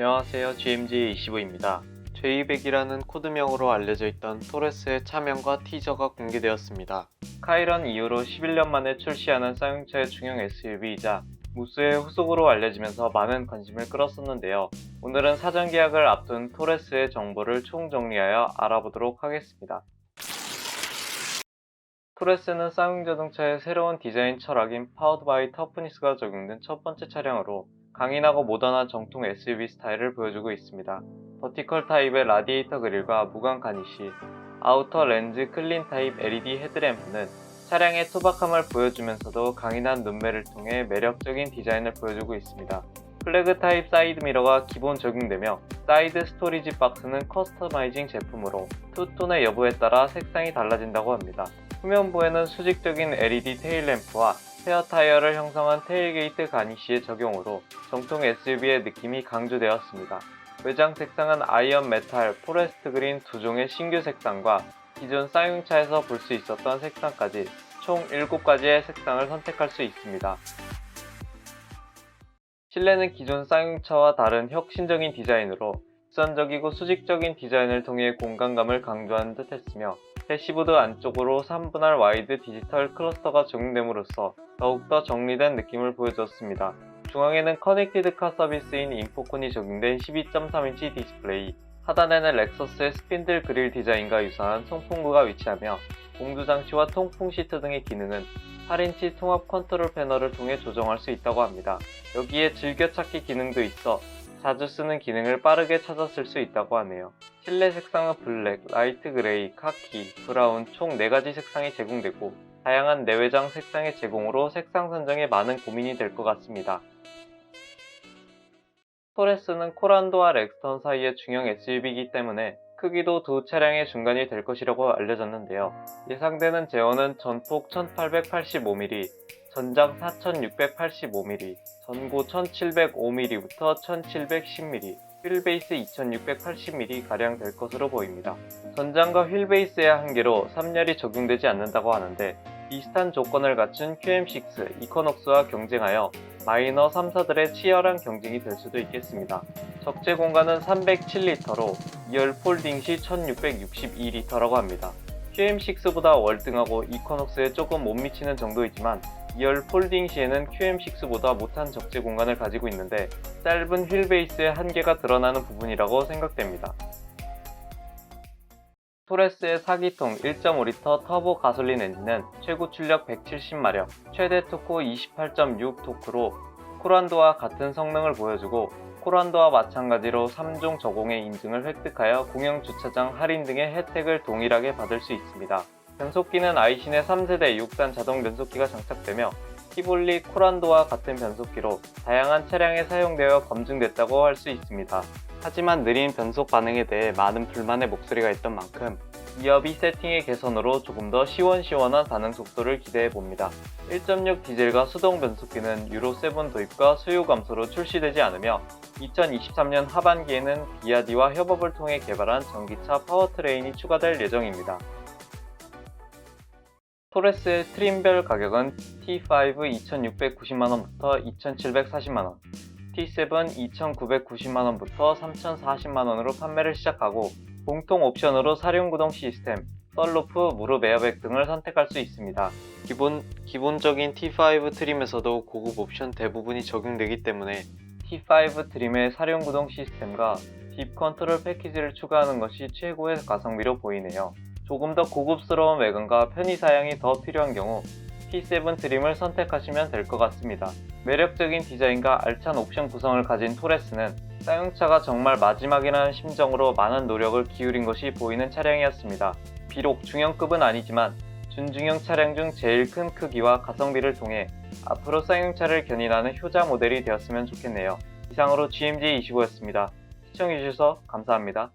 안녕하세요. GMG25입니다. J200이라는 코드명으로 알려져 있던 토레스의 차명과 티저가 공개되었습니다. 카이런 이후로 11년 만에 출시하는 쌍용차의 중형 SUV이자 무수의 후속으로 알려지면서 많은 관심을 끌었었는데요. 오늘은 사전 계약을 앞둔 토레스의 정보를 총정리하여 알아보도록 하겠습니다. 토레스는 쌍용 자동차의 새로운 디자인 철학인 파워드 바이 터프니스가 적용된 첫 번째 차량으로 강인하고 모던한 정통 SUV 스타일을 보여주고 있습니다. 버티컬 타입의 라디에이터 그릴과 무광 가니시, 아우터 렌즈 클린 타입 LED 헤드램프는 차량의 투박함을 보여주면서도 강인한 눈매를 통해 매력적인 디자인을 보여주고 있습니다. 플래그 타입 사이드 미러가 기본 적용되며 사이드 스토리지 박스는 커스터마이징 제품으로 투톤의 여부에 따라 색상이 달라진다고 합니다. 후면부에는 수직적인 LED 테일램프와 스페어 타이어를 형성한 테일게이트 가니시의 적용으로 정통 SUV의 느낌이 강조되었습니다. 외장 색상은 아이언 메탈, 포레스트 그린 두 종의 신규 색상과 기존 쌍용차에서 볼 수 있었던 색상까지 총 7가지의 색상을 선택할 수 있습니다. 실내는 기존 쌍용차와 다른 혁신적인 디자인으로 직선적이고 수직적인 디자인을 통해 공간감을 강조하는 듯 했으며 대시보드 안쪽으로 3분할 와이드 디지털 클러스터가 적용됨으로써 더욱더 정리된 느낌을 보여줬습니다. 중앙에는 커넥티드 카 서비스인 인포콘이 적용된 12.3인치 디스플레이, 하단에는 렉서스의 스핀들 그릴 디자인과 유사한 송풍구가 위치하며 공조 장치와 통풍 시트 등의 기능은 8인치 통합 컨트롤 패널을 통해 조정할 수 있다고 합니다. 여기에 즐겨찾기 기능도 있어 자주 쓰는 기능을 빠르게 쓸수 있다고 하네요. 실내 색상은 블랙, 라이트 그레이, 카키, 브라운 총 4가지 색상이 제공되고 다양한 내외장 색상의 제공으로 색상 선정에 많은 고민이 될 것 같습니다. 토레스는 코란도와 렉스턴 사이의 중형 SUV이기 때문에 크기도 두 차량의 중간이 될 것이라고 알려졌는데요. 예상되는 제어는 전폭 1885mm, 전장 4685mm, 전고 1705mm부터 1710mm, 휠베이스 2680mm 가량 될 것으로 보입니다. 전장과 휠베이스의 한계로 3열이 적용되지 않는다고 하는데 비슷한 조건을 갖춘 QM6 이코녹스와 경쟁하여 마이너 3사들의 치열한 경쟁이 될 수도 있겠습니다. 적재 공간은 307리터로 2열 폴딩 시 1662리터라고 합니다. QM6보다 월등하고 이코녹스에 조금 못 미치는 정도이지만 2열 폴딩 시에는 QM6보다 못한 적재 공간을 가지고 있는데 짧은 휠 베이스의 한계가 드러나는 부분이라고 생각됩니다. 토레스의 4기통 1.5리터 터보 가솔린 엔진은 최고 출력 170마력, 최대 토크 28.6 토크로 코란도와 같은 성능을 보여주고 코란도와 마찬가지로 3종 저공의 인증을 획득하여 공영 주차장 할인 등의 혜택을 동일하게 받을 수 있습니다. 변속기는 아이신의 3세대 6단 자동 변속기가 장착되며 티볼리 코란도와 같은 변속기로 다양한 차량에 사용되어 검증됐다고 할 수 있습니다. 하지만 느린 변속 반응에 대해 많은 불만의 목소리가 있던 만큼 이어비 세팅의 개선으로 조금 더 시원시원한 반응 속도를 기대해 봅니다. 1.6 디젤과 수동 변속기는 유로 7 도입과 수요 감소로 출시되지 않으며 2023년 하반기에는 비아디와 협업을 통해 개발한 전기차 파워트레인이 추가될 예정입니다. 토레스의 트림별 가격은 T5 2690만원부터 2740만원, T7 2990만원부터 3040만원으로 판매를 시작하고 공통 옵션으로 사륜 구동 시스템, 썰루프, 무릎 에어백 등을 선택할 수 있습니다. 기본, 기본적인 T5 트림에서도 고급 옵션 대부분이 적용되기 때문에 T5 트림의 사륜 구동 시스템과 딥 컨트롤 패키지를 추가하는 것이 최고의 가성비로 보이네요. 조금 더 고급스러운 외관과 편의 사양이 더 필요한 경우 T7 트림을 선택하시면 될 것 같습니다. 매력적인 디자인과 알찬 옵션 구성을 가진 토레스는 쌍용차가 정말 마지막이라는 심정으로 많은 노력을 기울인 것이 보이는 차량이었습니다. 비록 중형급은 아니지만 준중형 차량 중 제일 큰 크기와 가성비를 통해 앞으로 쌍용차를 견인하는 효자 모델이 되었으면 좋겠네요. 이상으로 GMG25였습니다. 시청해주셔서 감사합니다.